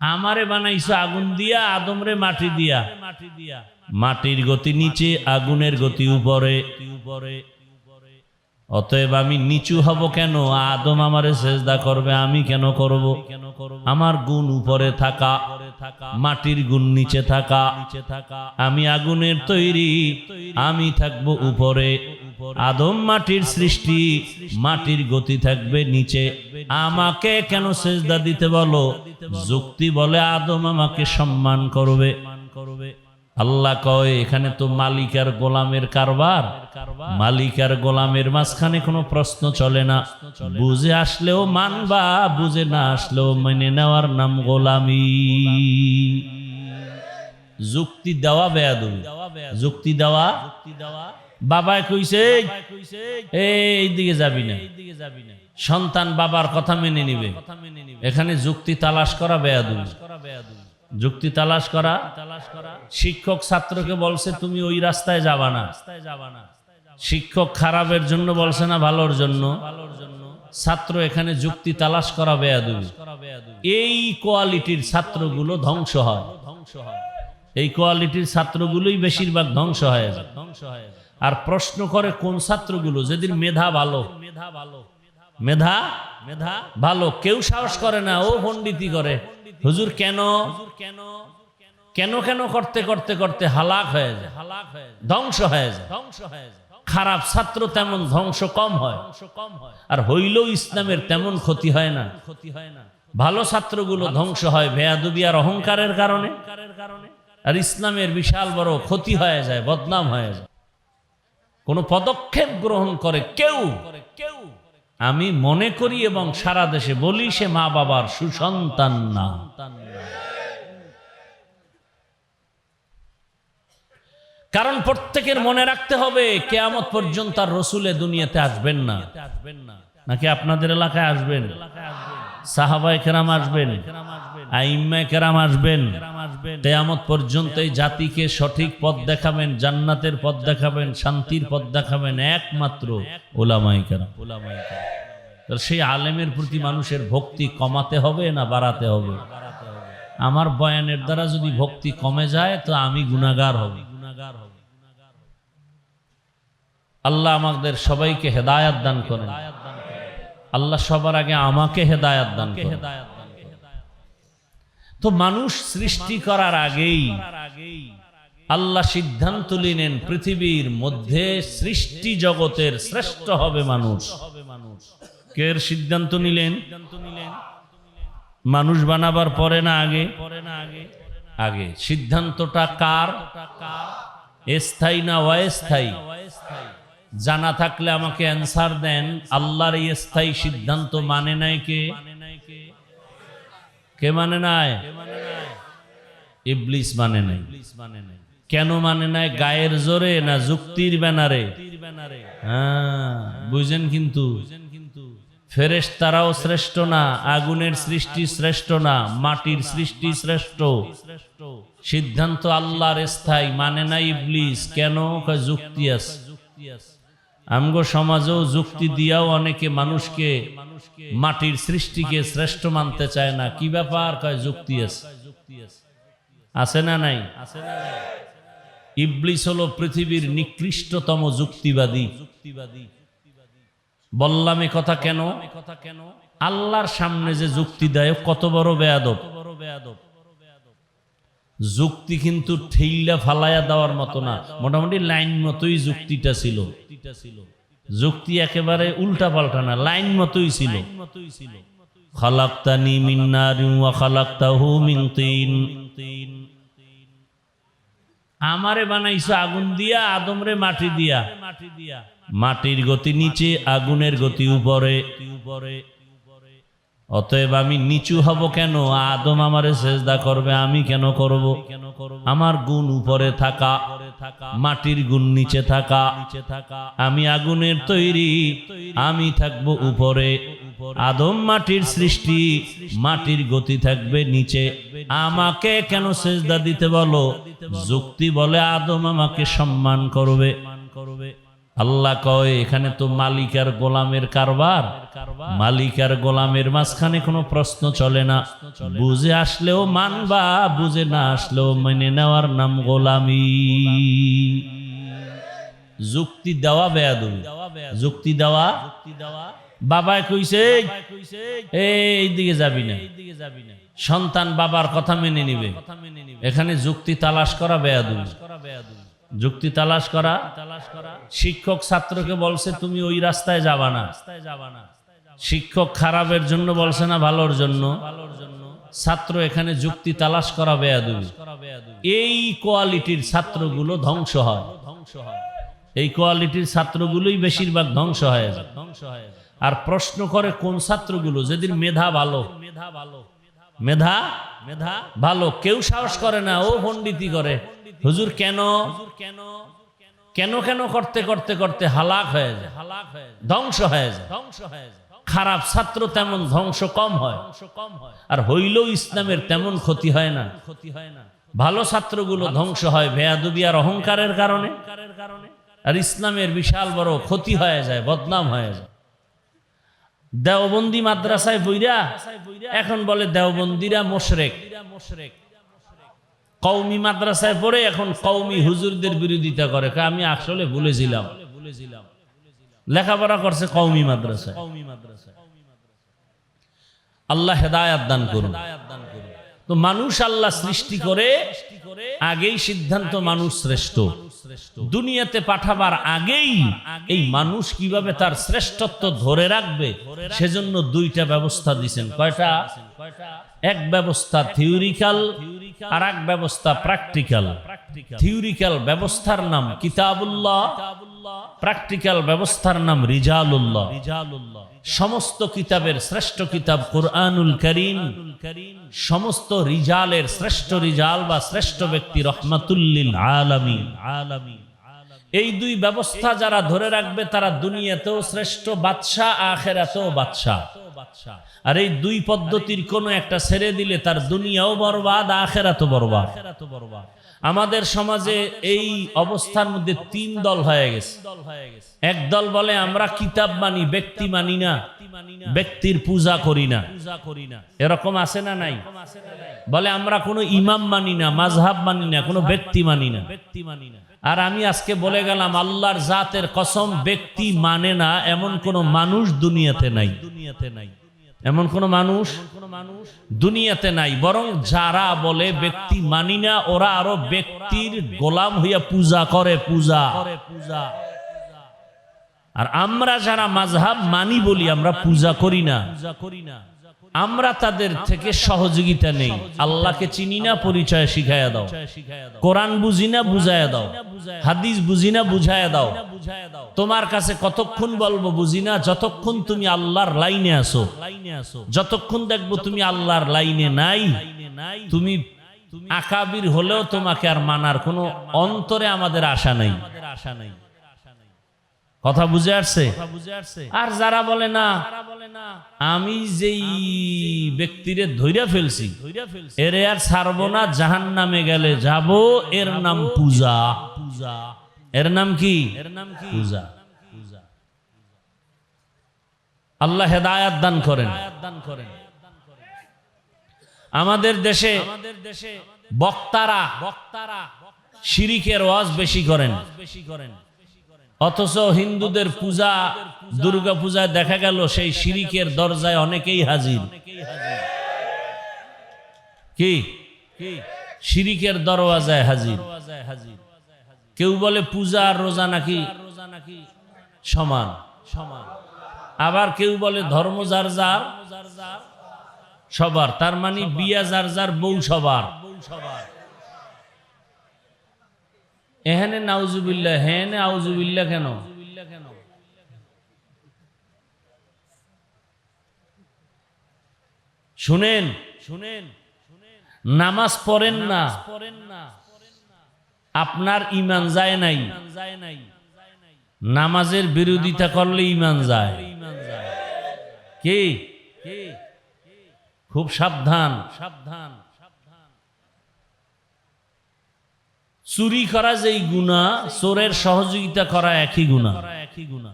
আমারে বানাইছো আগুন দিয়া, আদমরে মাটি দিয়া। মাটি দিয়া মাটির গতি নিচে, আগুনের গতি উপরে উপরে। অতএব আমি নিচু হব কেন? আদম আমারে সেজদা করবে, আমি কেন করব? আমার গুণ উপরে থাকা, মাটির গুণ নিচে থাকা। আমি আগুনের তৈরি, আমি থাকব উপরে। আদম মাটির সৃষ্টি, মাটির গতি থাকবে নিচে। আমাকে কেন সেজদা দিতে বলো? যুক্তি বলে আদম আমাকে সম্মান করবে। আল্লাহ কয়, এখানে তো মালিক আর গোলামের কারবার। মালিক আর গোলামের মাঝখানে কোনো প্রশ্ন চলে না। বুঝে আসলেও মানবা, বুঝে না আসলেও মেনে নেওয়ার নাম গোলামি। যুক্তি দেওয়া বেয়াদবি। যুক্তি দেওয়া বাবায় কইছে, এই দিকে যাবি না। সন্তান বাবার কথা মেনে নিবে। এখানে যুক্তি তালাশ করা বেয়াদবি যুক্তি তালাশ করা, শিক্ষক ছাত্রকে বলছে, তুমি ওই রাস্তায় যাবা না। শিক্ষক খারাপের জন্য বলছে না, ভালোর জন্য। ছাত্র এখানে যুক্তি তালাশ করা বেয়াদুবি এই কোয়ালিটির ছাত্রগুলো ধ্বংস হয়। ধ্বংস হয় এই কোয়ালিটির ছাত্রগুলোই বেশিরভাগ ধ্বংস হয়ে ধ্বংস হয়ে আর প্রশ্ন করে কোন ছাত্রগুলো? যেদিন মেধা ভালো। মেধা? ভালো মেধা মেধা ভালো। কেউ সাহস করে না, ও পণ্ডিতি করে। হুজুর কেন? কেন কেন কেন করতে করতে করতে হালাক হয়ে যায়। হালাক হয়ে ধ্বংস হয়ে যায়। ধ্বংস হয়ে যায় খারাপ ছাত্র তেমন ধ্বংস কম হয়। কম হয় আর হইলেও ইসলামের তেমন ক্ষতি হয় না ক্ষতি হয় না। ভালো ছাত্রগুলো ধ্বংস হয় বেয়াদুবি আর অহংকারের কারণে। আর ইসলামের বিশাল বড় ক্ষতি হয়ে যায়, বদনাম হয়ে যায়। কোনো পদক্ষেপ গ্রহণ করে কেউ কেউ আমি মনে করি এবং সারা দেশে বলি, সে মা বাবার সুসন্তান না। কারণ প্রত্যেকের মনে রাখতে হবে, কেয়ামত পর্যন্ত আর রসুলে দুনিয়াতে আসবেন না। নাকি আপনাদের এলাকায় আসবেন? সাহাবাই কেরাম আসবেন? আইম্মায় কেরাম আসবেন? কেয়ামত পর্যন্ত এই জাতিকে সঠিক পথ দেখাবেন, জান্নাতের পথ দেখাবেন, শান্তির পথ দেখাবেন একমাত্র ওলামাই কেরাম। ওলামাই সেই আলেমের প্রতি মানুষের ভক্তি কমাতে হবে না বাড়াতে হবে? আমার বয়ানের দ্বারা যদি ভক্তি কমে যায়, তো আমি গুণাগার হব। গুণাগার হব। আল্লাহ আমাদের সবাইকে হেদায়াত দান করেন। আল্লাহ সবার আগে আমাকে হেদায়াত দান করেন। তো মানুষ সৃষ্টি করার আগেই আল্লাহ সিদ্ধান্ত নিলেন, পৃথিবীর মধ্যে সৃষ্টি জগতের শ্রেষ্ঠ হবে মানুষ। কের সিদ্ধান্ত নিলেন? মানুষ বানাবার পরে না আগে? আগে। সিদ্ধান্তটা কার? স্থায়ী না অস্থায়ী? জানা থাকলে আমাকে অ্যান্সার দেন। আল্লাহর এই স্থায়ী সিদ্ধান্ত মানে নাই কে? কে মানে নাই? ইবলিস মানে নাই। কেন মানে নাই? গায়ের জোরে না যুক্তির ব্যানারে? হ্যাঁ বুঝেন কিন্তু। ফেরেশ তারাও শ্রেষ্ঠ না, আগুনের সৃষ্টি শ্রেষ্ঠ না, মাটির সৃষ্টি শ্রেষ্ঠ শ্রেষ্ঠ। সিদ্ধান্ত আল্লাহর স্থায়ী। মানে না ইবলিস? কেন? যুক্তি আছে। আমগো সমাজেও যুক্তি দিয়াও অনেকে মানুষকে মাটির সৃষ্টিকে শ্রেষ্ঠ মানতে চায় না। কি ব্যাপার? কয় যুক্তি আছে। আছে না নাই? ইবলিস হলো পৃথিবীর নিকৃষ্টতম যুক্তিবাদী। বললাম এ কথা কেন? আল্লাহর সামনে যে যুক্তি দেয় কত বড় বেয়াদব বড় বেয়াদব। যুক্তি কিন্তু ঠেইলা ফালাইয়া দেওয়ার মতো না। মোটামুটি লাইন মতোই যুক্তিটা ছিল। যুক্তি একেবারে উল্টা পাল্টা না, লাইন মতোই ছিল। খালাক্তানি মিন আমারে বানাইছো আগুন দিয়া, আদমরে মাটি দিয়া। মাটি দিয়া মাটির গতি নিচে, আগুনের গতি উপরে উপরে। অতএব আমি নিচু হব কেন? আদম আমারে সেজদা করবে, আমি কেন করব? আমার গুণ উপরে থাকা, মাটির গুণ নিচে থাকা, আমি আগুনের তৈরি, আমি থাকব উপরে। আদম মাটির সৃষ্টি, মাটির গতি থাকবে নিচে। আমাকে কেন সেজদা দিতে বলো? যুক্তি বলে আদম আমাকে সম্মান করবে। আল্লাহ কয়, এখানে তো মালিক আর গোলামের কারবার। মালিক আর গোলামের মাঝখানে কোনো প্রশ্ন চলে না। বুঝে আসলেও মানবা, বুঝে না আসলেও মেনে নেওয়ার নাম গোলামি। যুক্তি দেওয়া বেয়াদুমি যুক্তি দেওয়া। বাবায় কইছে, এই দিকে যাবি না। সন্তান বাবার কথা মেনে নিবে। এখানে যুক্তি তালাশ করা বেয়াদুমি যুক্তি তালাশ করা। শিক্ষক ছাত্রকে বলছে, তুমি ওই রাস্তায় যাবা না। শিক্ষক খারাপের জন্য বলছে না, ভালোর জন্য। ছাত্র এখানে যুক্তি তালাশ করা বেয়াদুমি এই কোয়ালিটির ছাত্রগুলো ধ্বংস হয়। ধ্বংস হয় এই কোয়ালিটির ছাত্রগুলোই বেশিরভাগ ধ্বংস হয়ে যায়। ধ্বংস হয়ে আর প্রশ্ন করে, কোন ছাত্রগুলো? যেদিন মেধা ভালো। মেধা ভালো। মেধা মেধা ভালো। কেউ সাহস করে না, ও পণ্ডিতি করে। হুজুর কেন? কেন কেন কেন করতে করতে করতে হালাক হয়ে যায়? হালাক হয়ে যায় ধ্বংস হয়ে যায়। ধ্বংস হয়ে যায় খারাপ ছাত্র তেমন ধ্বংস কম হয়। কম হয় আর হইলেও ইসলামের তেমন ক্ষতি হয় না ক্ষতি হয় না। ভালো ছাত্রগুলো ধ্বংস হয় বেয়াদুবি আর অহংকারের কারণে। আর ইসলামের বিশাল বড় ক্ষতি হয়ে যায়, বদনাম হয়ে যায়। দেওবন্দি মাদ্রাসায় বইরা এখন বলে দেওবন্দিরা মোশরেক। কৌমি মাদ্রাসায় পড়ে এখন কৌমি হুজুরদের বিরোধিতা করে। আমি আসলে ভুলেছিলাম। লেখাপড়া করছে কৌমি মাদ্রাসায়। কৌমি মাদ্রাসায় আল্লাহ হেদায়াত দান করুন। তো মানুষ আল্লাহ সৃষ্টি করে, আগেই সিদ্ধান্ত মানুষ শ্রেষ্ঠ। দুনিয়াতে পাঠাবার আগেই এই মানুষ কীভাবে তার শ্রেষ্ঠত্ব ধরে রাখবে, সেজন্য দুইটা ব্যবস্থা দিছেন কয়টা? এক ব্যবস্থা থিওরিক্যাল আর এক ব্যবস্থা প্র্যাকটিক্যাল থিওরিক্যাল ব্যবস্থার নাম কিতাবুল্লাহ প্র্যাকটিক্যাল ব্যবস্থার নাম রিজালুল্লাহ। সমস্ত কিতাবের শ্রেষ্ঠ কিতাব কোরআনুল করিম, সমস্ত রিজালের শ্রেষ্ঠ রিজাল বা শ্রেষ্ঠ ব্যক্তি রহমাতুল্লিল আলামী আলামী এই দুই ব্যবস্থা যারা ধরে রাখবে তারা দুনিয়াতেও শ্রেষ্ঠ, বাদশাহ, আখেরাতেও বাদশাহ। আর এই দুই পদ্ধতির কোনো একটা ছেড়ে দিলে তার দুনিয়াও বরবাদ, আখেরাতও বরবাদ। আমাদের সমাজে এই অবস্থার মধ্যে তিন দল হয়ে গেছে। এক দল বলে, আমরা কিতাব মানি, ব্যক্তি মানি না। ব্যক্তির পূজা করি না। এরকম আছে না নাই? বলে আমরা কোনো ইমাম মানি না মাঝহাব মানি না কোনো ব্যক্তি মানি না ব্যক্তি মানি না। আর আমি আজকে বলে গেলাম আল্লাহর জাতের কসম ব্যক্তি মানে না এমন কোন মানুষ দুনিয়াতে নাই। দুনিয়াতে নাই। এমন কোন মানুষ দুনিয়াতে নাই বরং যারা বলে ব্যক্তি মানি না ওরা আরও ব্যক্তির গোলাম হইয়া পূজা করে পূজা। করে পূজা। আর আমরা যারা মাঝহাব মানি বলি, আমরা পূজা করি না। আমরা তাদের থেকে সহযোগিতা নেই। আল্লাহকে চিনি না, পরিচয় শিখাইয়া দাও। কোরআন বুঝি না, বুঝাইয়া দাও। হাদিস বুঝি না, বুঝাইয়া দাও। তোমার কাছে কতক্ষণ বলব বুঝি না, যতক্ষণ তুমি আল্লাহর লাইনে আসো লাইনে আসো যতক্ষণ দেখব তুমি আল্লাহর লাইনে নাই, তুমি আকাবির হলেও তোমাকে আর মানার কোনো অন্তরে আমাদের আশা নাই আশা নাই। কথা বুঝে আসছে? আর যারা বলে না আমি যেই ব্যক্তিরে ধৈরা ফেলছি এরে আর ছাড়বো না জাহান নামে গেলে যাব এর নাম পূজা। পূজা। এর নাম কি? এর নাম কি? পূজা। আল্লাহ হেদায়াত দান করেন। দান করেন। আমাদের দেশে আমাদের দেশে বক্তারা বক্তারা শিরিকের ওয়াজ বেশি করেন। বেশি করেন। অথচ হিন্দুদের পূজা, দুর্গা পূজায় দেখা গেল সেই শিরিকের দরজায় অনেকেই হাজির। কি? শিরিকের দরওয়াজায় হাজির। কেউ বলে পূজা আর রোজা নাকি সমান? সমান আবার কেউ বলে ধর্ম যার যার, সবার। তার মানে বিয়া যার যার বউ সবার বউ সবার। এখানে নাউজুবিল্লা হেনে আউজুবিল্লা কেন? শুনেন শুনেন নামাজ পড়েন না। না আপনার ইমান যায় নাই। নামাজের বিরোধিতা করলে ইমান যায়। কি? খুব সাবধান সাবধান। চুরি করা যেই গুণা চোরের সহযোগিতা করা একই গুণা একই গুণা